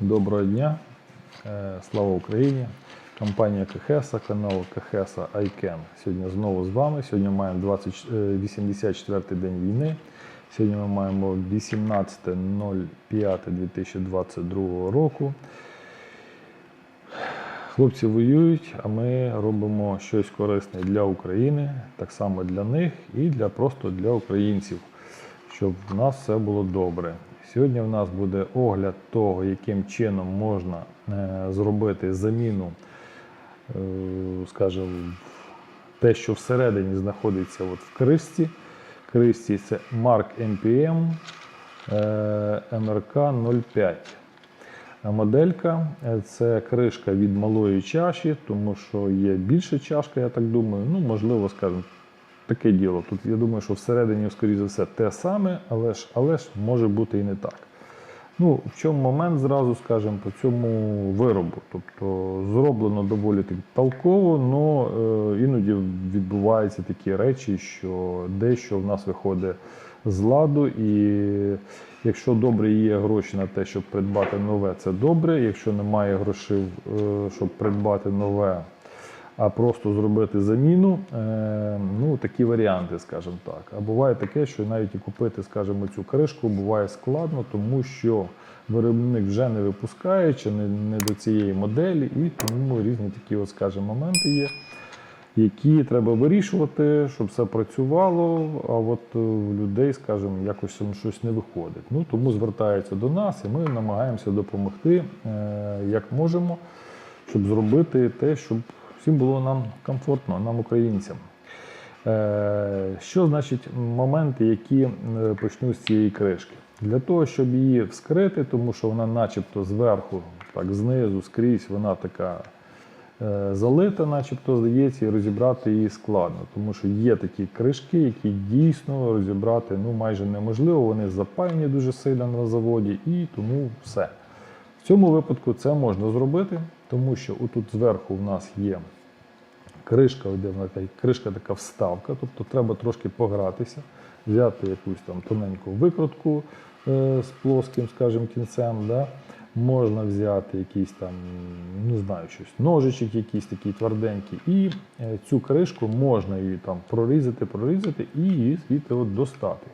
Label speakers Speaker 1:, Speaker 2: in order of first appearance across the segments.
Speaker 1: Доброго дня, Е, слава Україні! Компанія Кахеса, канал Кахеса ICANN. Сьогодні знову з вами. Сьогодні маємо 20, е, 84-й день війни. Сьогодні ми маємо 18.05.2022 року. Хлопці воюють, а ми робимо щось корисне для України, так само для них і для просто для українців, щоб в нас все було добре. Сьогодні в нас буде огляд того, яким чином можна е, зробити заміну, е, скажімо, те, що всередині знаходиться от в кришці. Кришці це Mark MPM MRK 05. Моделька е, це кришка від малої чаші, тому що є більша чашка, я так думаю. Ну, можливо, скажімо, таке діло. Тут я думаю, що всередині, скоріше за все, те саме, але ж, але ж може бути і не так. Ну, в чому момент зразу скажемо по цьому виробу. Тобто зроблено доволі так толково, але іноді відбуваються такі речі, що дещо в нас виходить з ладу. І якщо добре є гроші на те, щоб придбати нове, це добре. Якщо немає грошей, е, щоб придбати нове, а просто зробити заміну, е, ну такі варіанти, скажімо так. А буває таке, що навіть і купити, скажімо, цю кришку буває складно, тому що виробник вже не випускає чи не, не до цієї моделі, і тому різні такі, от, скажімо, моменти є. Які треба вирішувати, щоб все працювало, а от е, в людей, скажімо, якось щось не виходить. Ну тому звертаються до нас, і ми намагаємося допомогти е, як можемо, щоб зробити те, щоб всім було нам комфортно, нам, українцям. Е, Що значить моменти, які е, почну з цієї кришки? Для того, щоб її вскрити, тому що вона начебто зверху, так знизу, скрізь, вона така е, залита, начебто здається, і розібрати її складно. Тому що є такі кришки, які дійсно розібрати ну, майже неможливо, вони запаяні дуже сильно на заводі, і тому все. В цьому випадку це можна зробити, тому що отут зверху в нас є кришка, де вона така, кришка така вставка, тобто треба трошки погратися, взяти якусь там тоненьку викрутку е, з плоским, скажімо, кінцем. Да? Можна взяти якийсь там, не знаю, щось, ножичок якийсь такий тверденький, і е, цю кришку можна її там прорізати, прорізати і її звідти от достати.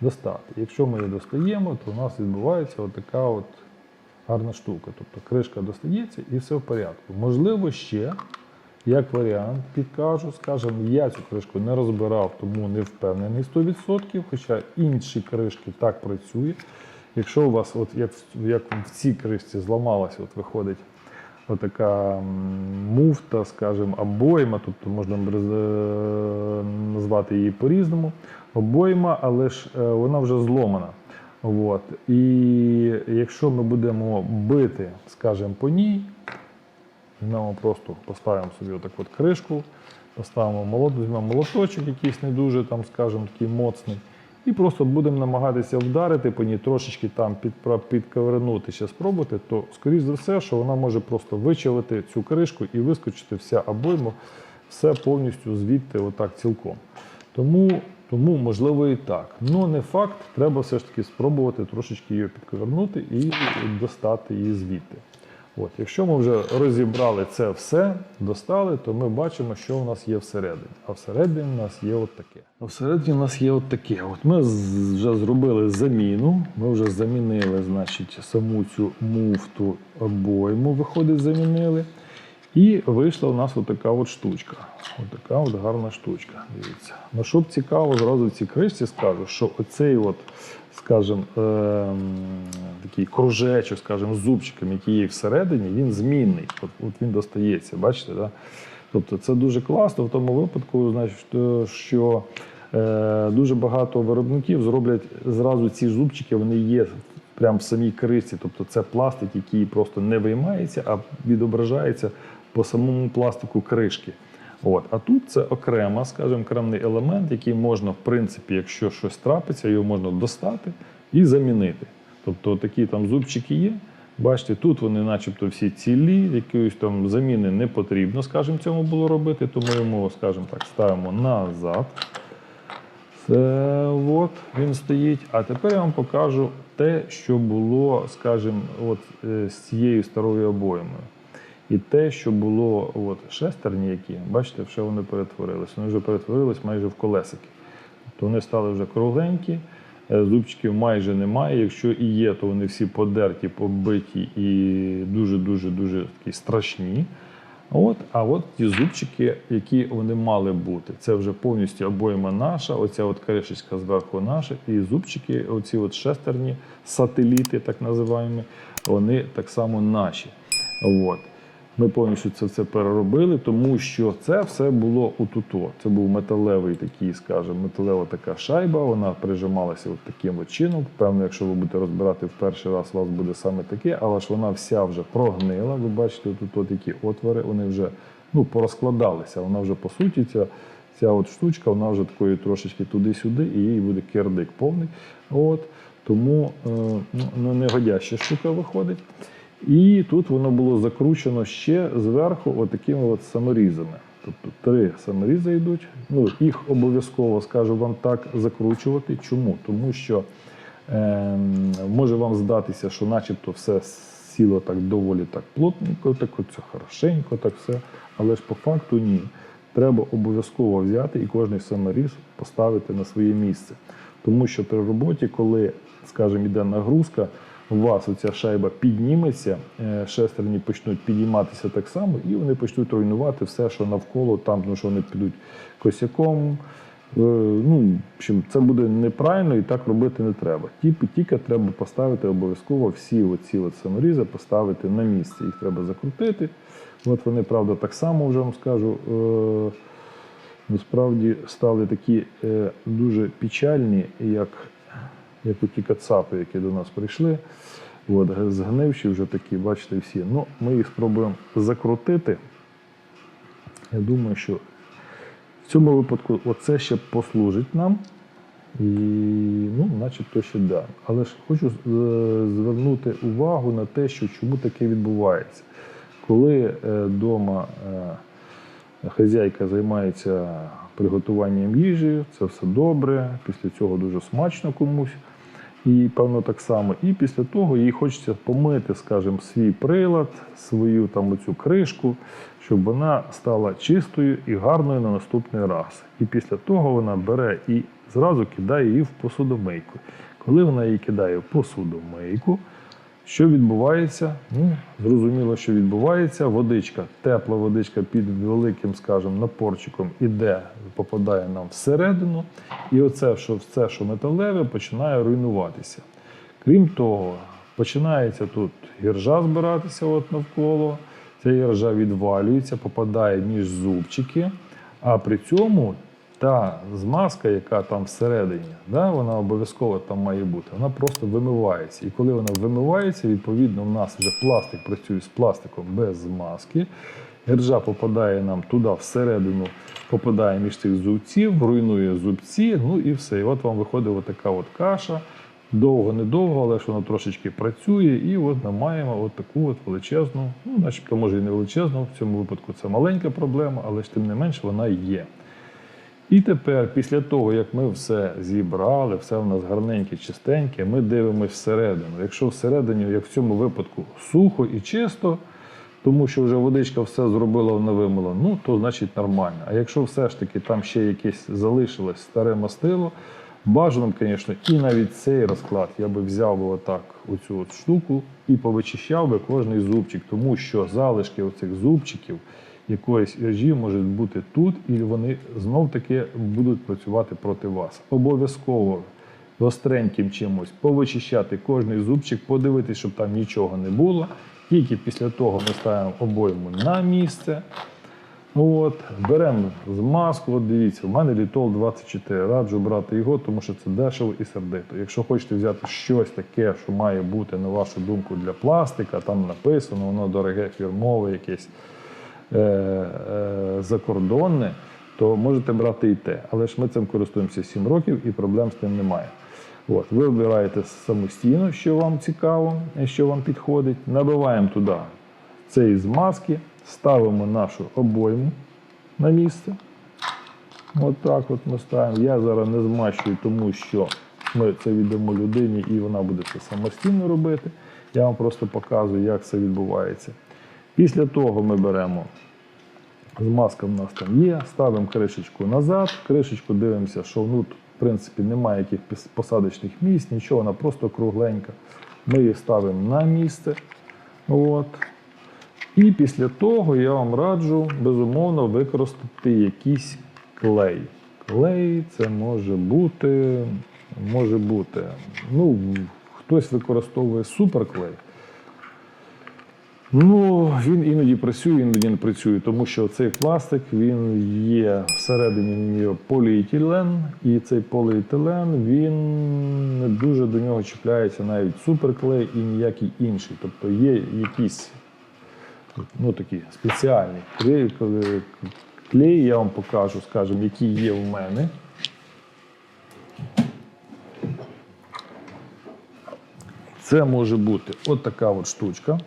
Speaker 1: достати. Якщо ми її достаємо, то у нас відбувається от така от гарна штука. Тобто кришка достається і все в порядку. Можливо, ще, як варіант, підкажу, скажімо, я цю кришку не розбирав, тому не впевнений 100%, хоча інші кришки так працюють. Якщо у вас, от як, як в цій кришці зламалася, от виходить отака муфта, скажімо, обойма, тобто можна е, назвати її по-різному, обойма, але ж е, вона вже зломана. От. І якщо ми будемо бити, скажімо, по ній, ми просто поставимо собі отак от кришку, поставимо молот, молоточок якийсь не дуже, там, скажімо, такий моцний, і просто будемо намагатися вдарити по ній, трошечки там підпра- підковернути, ще спробувати, то, скоріш за все, що вона може просто вичавити цю кришку і вискочити вся обойма, все повністю звідти, отак цілком. Тому, тому можливо і так. Ну не факт, треба все ж таки спробувати трошечки її підковернути і достати її звідти. От, якщо ми вже розібрали це все, достали, то ми бачимо, що у нас є всередині. А всередині у нас є от таке. А всередині у нас є от таке. От ми вже зробили заміну. Ми вже замінили, значить, саму цю муфту обойму, виходить, замінили. І вийшла у нас отака от штучка. Отака от гарна штучка. Дивіться. Ну, щоб цікаво, зразу в цій кришці скажу, що оцей от, скажімо, ем, такий кружечок, скажімо, з зубчиком, який є всередині, він змінний. От, от він достається, бачите? Да? Тобто це дуже класно в тому випадку, значить, е, що е, дуже багато виробників зроблять зразу ці зубчики, вони є прямо в самій кришці. Тобто це пластик, який просто не виймається, а відображається по самому пластику кришки. От. А тут це окрема, скажімо, окремий елемент, який можна, в принципі, якщо щось трапиться, його можна достати і замінити. Тобто такі там зубчики є. Бачите, тут вони начебто всі цілі, якоїсь там заміни не потрібно, скажімо, цьому було робити, тому йому, скажімо так, ставимо назад. Це от він стоїть. А тепер я вам покажу те, що було, скажімо, от е, з цією старою обоймою. І те, що було от, шестерні, які, бачите, вже вони перетворились. Вони вже перетворились майже в колесики. Тобто вони стали вже кругленькі, е, зубчиків майже немає. Якщо і є, то вони всі подерті, побиті і дуже-дуже дуже такі страшні. От, а от ті зубчики, які вони мали бути, це вже повністю обойма наша, оця от кришечка зверху наша, і зубчики, оці от шестерні сателіти, так називаємо, вони так само наші. От. Ми повністю це все переробили, тому що це все було отуто. Це був металевий такий, скажімо, металева така шайба. Вона прижималася от таким от чином. Певно, якщо ви будете розбирати в перший раз, у вас буде саме таке, але ж вона вся вже прогнила. Ви бачите, тут от які отвори, вони вже ну, порозкладалися. Вона вже по суті ця, ця от штучка, вона вже такої трошечки туди-сюди, і їй буде кирдик повний. От. Тому е, ну, негодяща штука виходить. І тут воно було закручено ще зверху отакими от саморізами. Тобто три саморізи йдуть. Ну, їх обов'язково скажу вам так закручувати. Чому? Тому що е, може вам здатися, що начебто все сіло так доволі так плотненько, так оце хорошенько, так все. Але ж по факту ні. Треба обов'язково взяти і кожний саморіз поставити на своє місце. Тому що при роботі, коли, скажімо, йде нагрузка, у вас оця шайба підніметься, е, шестерні почнуть підійматися так само, і вони почнуть руйнувати все, що навколо, там, тому що вони підуть косяком. Е, Ну, це буде неправильно і так робити не треба. Тільки, тільки треба поставити обов'язково всі оці от саморізи поставити на місце. Їх треба закрутити. От вони, правда, так само вже вам скажу. Е- насправді стали такі дуже печальні, як, як ті кацапи, які до нас прийшли. От, згнивші вже такі, бачите, всі. Ну, ми їх спробуємо закрутити. Я думаю, що в цьому випадку оце ще послужить нам. І, ну, начебто ще да. Але ж хочу е, звернути увагу на те, що чому таке відбувається. Коли вдома хазяйка займається приготуванням їжі, це все добре, після цього дуже смачно комусь. І певно так само. І після того їй хочеться помити, скажімо, свій прилад, свою там оцю кришку, щоб вона стала чистою і гарною на наступний раз. І після того вона бере і зразу кидає її в посудомийку. Коли вона її кидає в посудомийку, що відбувається? Ну, зрозуміло, що відбувається. Водичка, тепла водичка під великим, скажімо, напорчиком іде, попадає нам всередину. І оце, що все, що металеве, починає руйнуватися. Крім того, починається тут гіржа збиратися от навколо. Ця гіржа відвалюється, попадає між зубчики, а при цьому та змазка, яка там всередині, да, вона обов'язково там має бути, вона просто вимивається. І коли вона вимивається, відповідно, в нас вже пластик працює з пластиком без змазки. Гіржа попадає нам туди всередину, попадає між цих зубців, руйнує зубці, ну і все. І от вам виходить така от каша. Довго-недовго, але ж воно трошечки працює, і от ми маємо от таку от величезну, ну, начебто, може і не величезну, в цьому випадку це маленька проблема, але ж тим не менш вона є. І тепер, після того, як ми все зібрали, все в нас гарненьке, чистеньке, ми дивимося всередину. Якщо всередині, як в цьому випадку, сухо і чисто, тому що вже водичка все зробила, вона вимила, ну то значить нормально. А якщо все ж таки там ще якесь залишилось старе мастило, бажано, звісно, і навіть цей розклад я би взяв би отак оцю от штуку і повичищав би кожний зубчик, тому що залишки оцих зубчиків якоїсь іржі можуть бути тут, і вони знов-таки будуть працювати проти вас. Обов'язково гостреньким чимось повичищати кожний зубчик, подивитися, щоб там нічого не було. Тільки після того ми ставимо обойму на місце. От, Беремо змазку, от дивіться, в мене літол 24. Раджу брати його, тому що це дешево і сердито. Якщо хочете взяти щось таке, що має бути, на вашу думку, для пластика, там написано, воно дороге, фірмове, якесь закордонне, то можете брати і те. Але ж ми цим користуємося 7 років і проблем з тим немає. От, ви вибираєте самостійно, що вам цікаво, що вам підходить. Набиваємо туди цієї змазки, ставимо нашу обойму на місце. От так от ми ставимо. Я зараз не змащую, тому що ми це віддамо людині і вона буде це самостійно робити. Я вам просто показую, як це відбувається. Після того ми беремо Змазка в нас там є, ставимо кришечку назад, кришечку дивимося, що ну, тут, в принципі, немає якихось посадочних місць, нічого, вона просто кругленька. Ми її ставимо на місце. От. І після того я вам раджу, безумовно, використати якийсь клей. Клей це може бути, може бути. Ну, хтось використовує суперклей. Ну, він іноді працює, іноді не працює, тому що цей пластик він є всередині нього поліетилен, і цей поліетилен він не дуже до нього чіпляється навіть суперклей і ніякий інший. Тобто є якісь ну, такі спеціальні клеї, я вам покажу, скажімо, які є в мене. Це може бути от така от штучка.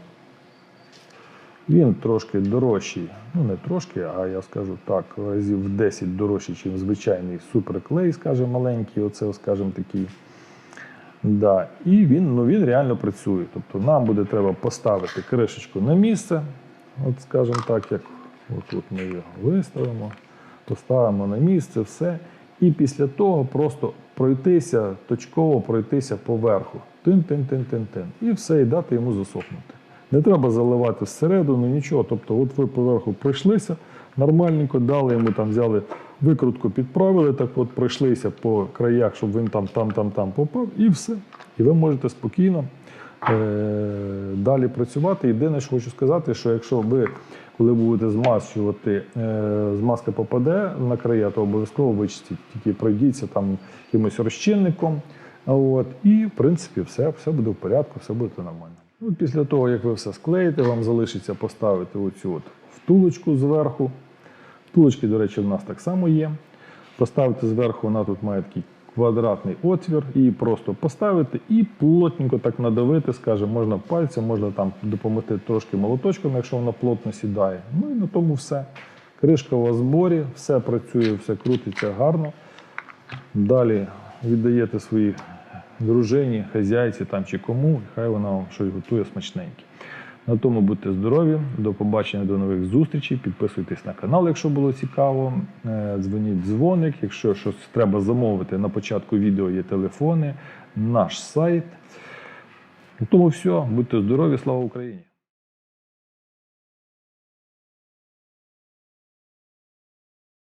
Speaker 1: Він трошки дорожчий, ну не трошки, а я скажу так, разів в 10 дорожчий, ніж звичайний суперклей, скажімо, маленький, оце, скажімо, такий. Да. І він, ну, він реально працює. Тобто нам буде треба поставити кришечку на місце, от скажімо так, як отут ми його виставимо, поставимо на місце, все. І після того просто пройтися, точково пройтися поверху. Тин-тин-тин-тин-тин. І все, і дати йому засохнути. Не треба заливати зсередину, нічого. Тобто, от ви поверху пройшлися, нормальненько дали йому там, взяли викрутку, підправили, так от пройшлися по краях, щоб він там, там, там, там попав, і все. І ви можете спокійно е- далі працювати. Єдине, що хочу сказати, що якщо ви, коли будете змащувати, е- змазка попаде на края, то обов'язково вичистіть, тільки пройдіться там якимось розчинником. От, і, в принципі, все, все буде в порядку, все буде нормально. Ну, після того, як ви все склеїте, вам залишиться поставити оцю от втулочку зверху. Втулочки, до речі, в нас так само є. Поставити зверху, вона тут має такий квадратний отвір, і просто поставити і плотненько так надавити, скажімо, можна пальцем, можна там допомогти трошки молоточком, якщо вона плотно сідає. Ну і на тому все. Кришка у вас зборі, все працює, все крутиться гарно. Далі віддаєте своїй дружині, хазяйці там чи кому, хай вона вам щось готує смачненьке. На тому будьте здорові, до побачення, до нових зустрічей. Підписуйтесь на канал, якщо було цікаво. Е, Дзвоніть дзвоник. Якщо щось треба замовити, на початку відео є телефони, наш сайт. На тому все, будьте здорові, слава Україні!